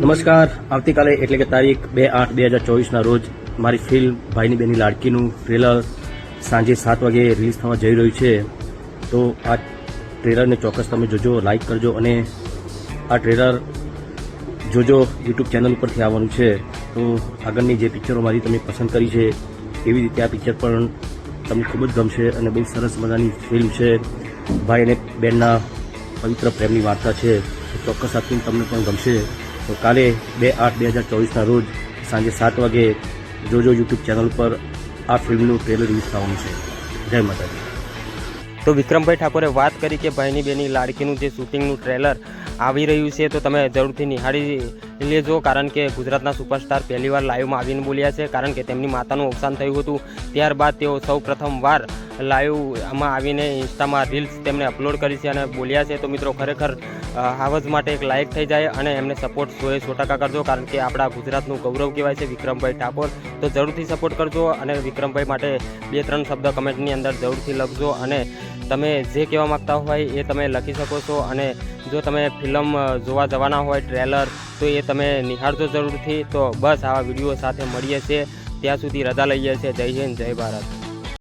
નમસ્કાર. આવતીકાલે એટલે કે તારીખ બે આઠ બે હજાર ચોવીસના રોજ મારી ફિલ્મ ભાઈની બેની લાડકીનું ટ્રેલર સાંજે સાત વાગે રિલીઝ થવા જઈ રહ્યું છે. તો આ ટ્રેલરને ચોક્કસ તમે જોજો લાઇક કરજો અને આ ટ્રેલર જોજો યુટ્યુબ ચેનલ ઉપરથી આવવાનું છે. તો આગળની જે પિક્ચરો મારી તમે પસંદ કરી છે, એવી રીતે આ પિક્ચર પણ તમને ખૂબ જ ગમશે અને બહુ સરસ મજાની ફિલ્મ છે. ભાઈ અને બહેનના પવિત્ર પ્રેમની વાર્તા છે. ચોક્કસ આ ફિલ્મ તમને પણ ગમશે. તો કાલે બે આઠ બે હજાર ચોવીસના રોજ સાંજે સાત વાગે જોજો યુટ્યુબ ચેનલ પર આ ફિલ્મનું ટ્રેલર રિલીઝ થવાનું છે. જય માતાજી. તો વિક્રમભાઈ ઠાકોરે વાત કરી કે ભાઈની બેની લાડકીનું જે શૂટિંગનું ટ્રેલર આવી રહ્યું છે, તો તમે જરૂરથી નિહાળી લેજો, કારણ કે ગુજરાતના સુપરસ્ટાર પહેલીવાર લાઈવમાં આવીને બોલ્યા છે, કારણ કે તેમની માતાનું અવસાન થયું હતું. ત્યારબાદ તેઓ સૌ પ્રથમવાર લાઈવમાં આવીને ઇન્સ્ટામાં રીલ્સ તેમણે અપલોડ કરી છે અને બોલ્યા છે. તો મિત્રો ખરેખર અ, હાવજ માટે એક લાયક થઈ જાય અને એમને સપોર્ટ સોએ સો ટકા કરજો કારણ કે આપણા ગુજરાતનું ગૌરવ કહેવાય છે વિક્રમભાઈ ઠાકોર. તો જરૂરથી સપોર્ટ કરજો અને વિક્રમભાઈ માટે બે ત્રણ શબ્દ કમેન્ટની અંદર જરૂરથી લખજો અને તમે જે કહેવા માગતા હોય એ તમે લખી શકો છો અને જો તમે ફિલ્મ જોવા જવાના હોય ટ્રેલર તો એ તમે નિહાળજો જરૂરથી. તો બસ આવા વીડિયો સાથે મળીએ છીએ. ત્યાં સુધી રજા લઈએ છીએ. જય હિન્દ જય ભારત.